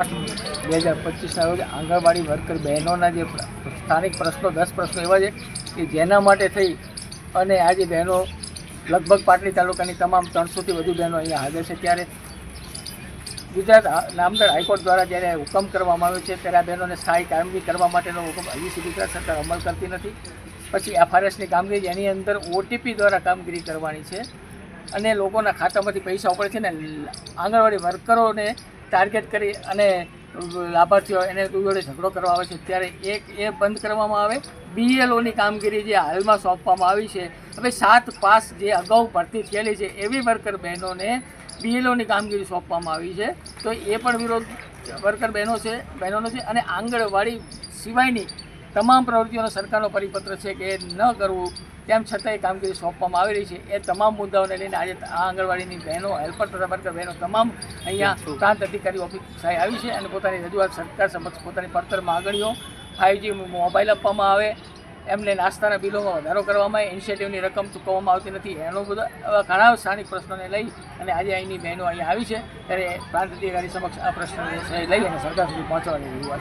બે હજાર પચીસના રોજ આંગણવાડી વર્કર બહેનોના જે સ્થાનિક પ્રશ્નો, દસ પ્રશ્નો એવા છે કે જેના માટે થઈ અને આજે બહેનો લગભગ પાટડી તાલુકાની તમામ ત્રણસોથી વધુ બહેનો અહીંયા હાજર છે. ત્યારે ગુજરાત નામદાર હાઈકોર્ટ દ્વારા જ્યારે હુકમ કરવામાં આવ્યો છે, ત્યારે આ બહેનોને સ્થાયી કામગીરી કરવા માટેનો હુકમ હજી સુધી ગુજરાત સરકાર અમલ કરતી નથી. પછી એફઆરએસની કામગીરી એની અંદર ઓટીપી દ્વારા કામગીરી કરવાની છે અને લોકોના ખાતામાંથી પૈસા ઉપડે છે ને આંગણવાડી વર્કરોને ટાર્ગેટ કરી અને લાભાર્થીઓ એને જોડે ઝઘડો કરવા આવે છે. ત્યારે એક એ બંધ કરવામાં આવે. બીએલઓની કામગીરી જે હાલમાં સોંપવામાં આવી છે. હવે સાત પાસ જે અગાઉ ભરતી થયેલી છે, એવી વર્કર બહેનોને બીએલઓની કામગીરી સોંપવામાં આવી છે. તો એ પણ વિરોધ વર્કર બહેનો છે, બહેનોનો છે અને આંગણવાડી સિવાયની તમામ પ્રવૃત્તિઓનો સરકારનો પરિપત્ર છે કે એ ન કરવું તેમ છતાંય કામગીરી સોંપવામાં આવી રહી છે. એ તમામ મુદ્દાઓને લઈને આજે આ આંગણવાડીની બહેનો હેલ્પર વર્કર બહેનો તમામ અહીંયા પ્રાંત અધિકારી ઓફિસ સાહેબ આવી છે અને પોતાની રજૂઆત સરકાર સમક્ષ પોતાની પડતર માગણીઓ ફાઇવજી મોબાઈલ આપવામાં આવે એમને નાસ્તાના બિલોમાં વધારો કરવામાં આવે ઇનિશિયેટિવની રકમ ચૂકવવામાં આવતી નથી એનો બધા ઘણા સ્થાનિક પ્રશ્નોને લઈ અને આજે અહીંની બહેનો અહીંયા આવી છે. ત્યારે પ્રાંત અધિકારી સમક્ષ આ પ્રશ્નોને લઈ અને સરકાર સુધી પહોંચવાની રજૂઆત